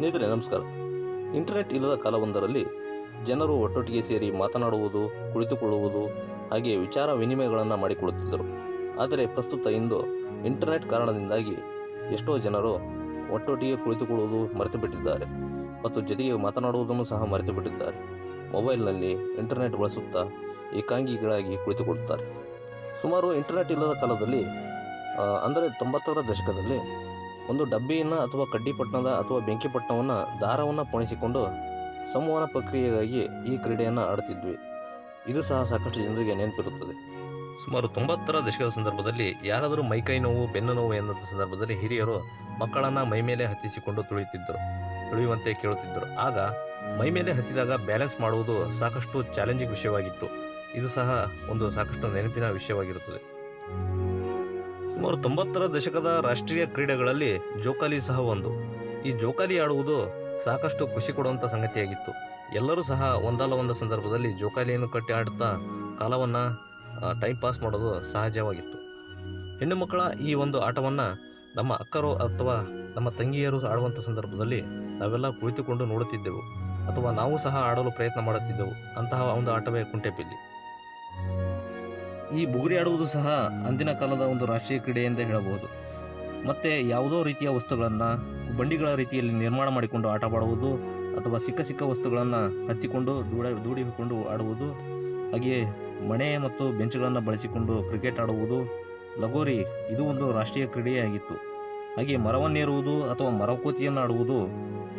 ಸ್ನೇಹಿತರೆ, ನಮಸ್ಕಾರ. ಇಂಟರ್ನೆಟ್ ಇಲ್ಲದ ಕಾಲವೊಂದರಲ್ಲಿ ಜನರು ಒಟ್ಟೊಟ್ಟಿಗೆ ಸೇರಿ ಮಾತನಾಡುವುದು, ಕುಳಿತುಕೊಳ್ಳುವುದು ಹಾಗೆ ವಿಚಾರ ವಿನಿಮಯಗಳನ್ನು ಮಾಡಿಕೊಳ್ಳುತ್ತಿದ್ದರು. ಆದರೆ ಪ್ರಸ್ತುತ ಇಂದು ಇಂಟರ್ನೆಟ್ ಕಾರಣದಿಂದಾಗಿ ಎಷ್ಟೋ ಜನರು ಒಟ್ಟೊಟ್ಟಿಗೆ ಕುಳಿತುಕೊಳ್ಳುವುದು ಮರೆತು ಬಿಟ್ಟಿದ್ದಾರೆ ಮತ್ತು ಜೊತೆಗೆ ಮಾತನಾಡುವುದನ್ನು ಸಹ ಮರೆತು ಬಿಟ್ಟಿದ್ದಾರೆ ಮೊಬೈಲ್ನಲ್ಲಿ ಇಂಟರ್ನೆಟ್ ಬಳಸುತ್ತಾ ಏಕಾಂಗಿಗಳಾಗಿ ಕುಳಿತುಕೊಳ್ಳುತ್ತಾರೆ. ಸುಮಾರು ಇಂಟರ್ನೆಟ್ ಇಲ್ಲದ ಕಾಲದಲ್ಲಿ ಅಂದರೆ ತೊಂಬತ್ತರ ದಶಕದಲ್ಲಿ ಒಂದು ಡಬ್ಬಿಯನ್ನು ಅಥವಾ ಕಡ್ಡಿಪಟ್ಟಣದ ಅಥವಾ ಬೆಂಕಿಪಟ್ಟಣವನ್ನು ದಾರವನ್ನು ಪೋಣಿಸಿಕೊಂಡು ಸಂವಹನ ಪ್ರಕ್ರಿಯೆಗಾಗಿ ಈ ಕ್ರೀಡೆಯನ್ನು ಆಡುತ್ತಿದ್ವಿ. ಇದು ಸಹ ಸಾಕಷ್ಟು ಜನರಿಗೆ ನೆನಪಿರುತ್ತದೆ. ಸುಮಾರು ತೊಂಬತ್ತರ ದಶಕದ ಸಂದರ್ಭದಲ್ಲಿ ಯಾರಾದರೂ ಮೈಕೈ ನೋವು, ಬೆನ್ನು ನೋವು ಎನ್ನುವ ಸಂದರ್ಭದಲ್ಲಿ ಹಿರಿಯರು ಮಕ್ಕಳನ್ನು ಮೈ ಮೇಲೆ ಹತ್ತಿಸಿಕೊಂಡು ತುಳಿಯುತ್ತಿದ್ದರು, ತುಳಿಯುವಂತೆ ಕೇಳುತ್ತಿದ್ದರು. ಆಗ ಮೈ ಮೇಲೆ ಹತ್ತಿದಾಗ ಬ್ಯಾಲೆನ್ಸ್ ಮಾಡುವುದು ಸಾಕಷ್ಟು ಚಾಲೆಂಜಿಂಗ್ ವಿಷಯವಾಗಿತ್ತು. ಇದು ಸಹ ಒಂದು ಸಾಕಷ್ಟು ನೆನಪಿನ ವಿಷಯವಾಗಿರುತ್ತದೆ. ಸುಮಾರು ತೊಂಬತ್ತರ ದಶಕದ ರಾಷ್ಟ್ರೀಯ ಕ್ರೀಡೆಗಳಲ್ಲಿ ಜೋಕಾಲಿ ಸಹ ಒಂದು. ಈ ಜೋಕಾಲಿ ಆಡುವುದು ಸಾಕಷ್ಟು ಖುಷಿ ಕೊಡುವಂಥ ಸಂಗತಿಯಾಗಿತ್ತು. ಎಲ್ಲರೂ ಸಹ ಒಂದಲ್ಲ ಒಂದು ಸಂದರ್ಭದಲ್ಲಿ ಜೋಕಾಲಿಯನ್ನು ಕಟ್ಟಿ ಆಡುತ್ತಾ ಕಾಲವನ್ನು ಟೈಮ್ ಪಾಸ್ ಮಾಡೋದು ಸಹಜವಾಗಿತ್ತು. ಹೆಣ್ಣು ಮಕ್ಕಳ ಈ ಒಂದು ಆಟವನ್ನು ನಮ್ಮ ಅಕ್ಕರು ಅಥವಾ ನಮ್ಮ ತಂಗಿಯರು ಆಡುವಂಥ ಸಂದರ್ಭದಲ್ಲಿ ನಾವೆಲ್ಲ ಕುಳಿತುಕೊಂಡು ನೋಡುತ್ತಿದ್ದೆವು. ಅಥವಾ ನಾವು ಸಹ ಆಡಲು ಪ್ರಯತ್ನ ಮಾಡುತ್ತಿದ್ದೆವು. ಅಂತಹ ಒಂದು ಆಟವೇ ಕುಂಟೆಪಿಲ್ಲಿ ಈ ಬುಗುರಿ ಆಡುವುದು ಸಹ ಅಂದಿನ ಕಾಲದ ಒಂದು ರಾಷ್ಟ್ರೀಯ ಕ್ರೀಡೆ ಎಂದೇ ಹೇಳಬಹುದು. ಮತ್ತು ಯಾವುದೋ ರೀತಿಯ ವಸ್ತುಗಳನ್ನು ಬಂಡಿಗಳ ರೀತಿಯಲ್ಲಿ ನಿರ್ಮಾಣ ಮಾಡಿಕೊಂಡು ಆಟವಾಡುವುದು ಅಥವಾ ಸಿಕ್ಕ ಸಿಕ್ಕ ವಸ್ತುಗಳನ್ನು ಹತ್ತಿಕೊಂಡು ದೂಡ ದೂಡಿಕೊಂಡು ಆಡುವುದು, ಹಾಗೆಯೇ ಮಣೆ ಮತ್ತು ಬೆಂಚುಗಳನ್ನು ಬಳಸಿಕೊಂಡು ಕ್ರಿಕೆಟ್ ಆಡುವುದು, ಲಗೋರಿ ಇದು ಒಂದು ರಾಷ್ಟ್ರೀಯ ಕ್ರೀಡೆಯೇ ಆಗಿತ್ತು ಹಾಗೆ ಮರವನ್ನೇರುವುದು ಅಥವಾ ಮರಕೋತಿಯನ್ನು ಆಡುವುದು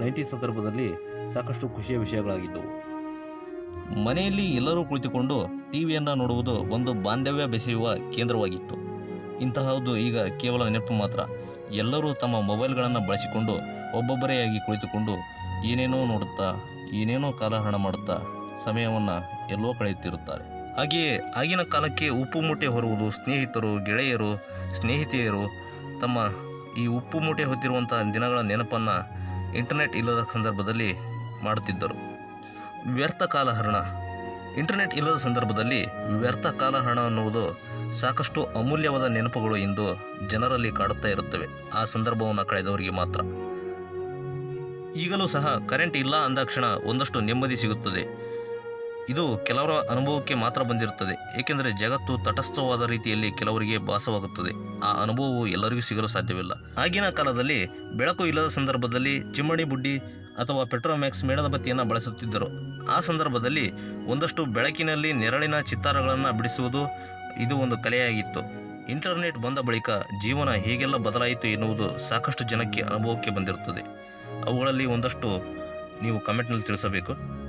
ನೈಂಟಿ ಸಂದರ್ಭದಲ್ಲಿ ಸಾಕಷ್ಟು ಖುಷಿಯ ವಿಷಯಗಳಾಗಿದ್ದವು. ಮನೆಯಲ್ಲಿ ಎಲ್ಲರೂ ಕುಳಿತುಕೊಂಡು ಟಿವಿಯನ್ನು ನೋಡುವುದು ಒಂದು ಬಾಂಧವ್ಯ ಬೆಸೆಯುವ ಕೇಂದ್ರವಾಗಿತ್ತು. ಇಂತಹದ್ದು ಈಗ ಕೇವಲ ನೆನಪು ಮಾತ್ರ. ಎಲ್ಲರೂ ತಮ್ಮ ಮೊಬೈಲ್ಗಳನ್ನು ಬಳಸಿಕೊಂಡು ಒಬ್ಬೊಬ್ಬರೇ ಆಗಿ ಕುಳಿತುಕೊಂಡು ಏನೇನೋ ನೋಡುತ್ತಾ, ಏನೇನೋ ಕಾಲಹರಣ ಮಾಡುತ್ತಾ ಸಮಯವನ್ನು ಎಲ್ಲೋ ಕಳೆಯುತ್ತಿರುತ್ತಾರೆ. ಹಾಗೆಯೇ ಆಗಿನ ಕಾಲಕ್ಕೆ ಉಪ್ಪು ಮೂಟೆ ಹೊರುವುದು ಸ್ನೇಹಿತರು, ಗೆಳೆಯರು, ಸ್ನೇಹಿತೆಯರು ತಮ್ಮ ಈ ಉಪ್ಪು ಮೂಟೆ ಹೊತ್ತಿರುವಂಥ ದಿನಗಳ ನೆನಪನ್ನು ಇಂಟರ್ನೆಟ್ ಇಲ್ಲದ ಸಂದರ್ಭದಲ್ಲಿ ಮಾಡುತ್ತಿದ್ದರು. ವ್ಯರ್ಥ ಕಾಲಹರಣ. ಇಂಟರ್ನೆಟ್ ಇಲ್ಲದ ಸಂದರ್ಭದಲ್ಲಿ ವ್ಯರ್ಥ ಕಾಲಹರಣ ಅನ್ನುವುದು ಸಾಕಷ್ಟು ಅಮೂಲ್ಯವಾದ ನೆನಪುಗಳು ಇಂದು ಜನರಲ್ಲಿ ಕಾಡುತ್ತಾ ಇರುತ್ತವೆ. ಆ ಸಂದರ್ಭವನ್ನು ಕಳೆದವರಿಗೆ ಮಾತ್ರ. ಈಗಲೂ ಸಹ ಕರೆಂಟ್ ಇಲ್ಲ ಅಂದಾಕ್ಷಣ ಒಂದಷ್ಟು ನೆಮ್ಮದಿ ಸಿಗುತ್ತದೆ. ಇದು ಕೆಲವರ ಅನುಭವಕ್ಕೆ ಮಾತ್ರ ಬಂದಿರುತ್ತದೆ. ಏಕೆಂದರೆ ಜಗತ್ತು ತಟಸ್ಥವಾದ ರೀತಿಯಲ್ಲಿ ಕೆಲವರಿಗೆ ಭಾಸವಾಗುತ್ತದೆ. ಆ ಅನುಭವವು ಎಲ್ಲರಿಗೂ ಸಿಗಲು ಸಾಧ್ಯವಿಲ್ಲ. ಆಗಿನ ಕಾಲದಲ್ಲಿ ಬೆಳಕು ಇಲ್ಲದ ಸಂದರ್ಭದಲ್ಲಿ ಚಿಮ್ಮಣಿ ಬುಡ್ಡಿ ಅಥವಾ ಪೆಟ್ರೋಮ್ಯಾಕ್ಸ್ ಮೇಣದಬತ್ತಿಯನ್ನು ಬಳಸುತ್ತಿದ್ದರು. ಆ ಸಂದರ್ಭದಲ್ಲಿ ಒಂದಷ್ಟು ಬೆಳಕಿನಲ್ಲಿ ನೆರಳಿನ ಚಿತ್ತಾರಗಳನ್ನು ಬಿಡಿಸುವುದು ಇದು ಒಂದು ಕಲೆಯಾಗಿತ್ತು. ಇಂಟರ್ನೆಟ್ ಬಂದ ಬಳಿಕ ಜೀವನ ಹೇಗೆಲ್ಲ ಬದಲಾಯಿತು ಎನ್ನುವುದು ಸಾಕಷ್ಟು ಜನಕ್ಕೆ ಅನುಭವಕ್ಕೆ ಬಂದಿರುತ್ತದೆ. ಅವುಗಳಲ್ಲಿ ಒಂದಷ್ಟು ನೀವು ಕಮೆಂಟ್ನಲ್ಲಿ ತಿಳಿಸಬೇಕು.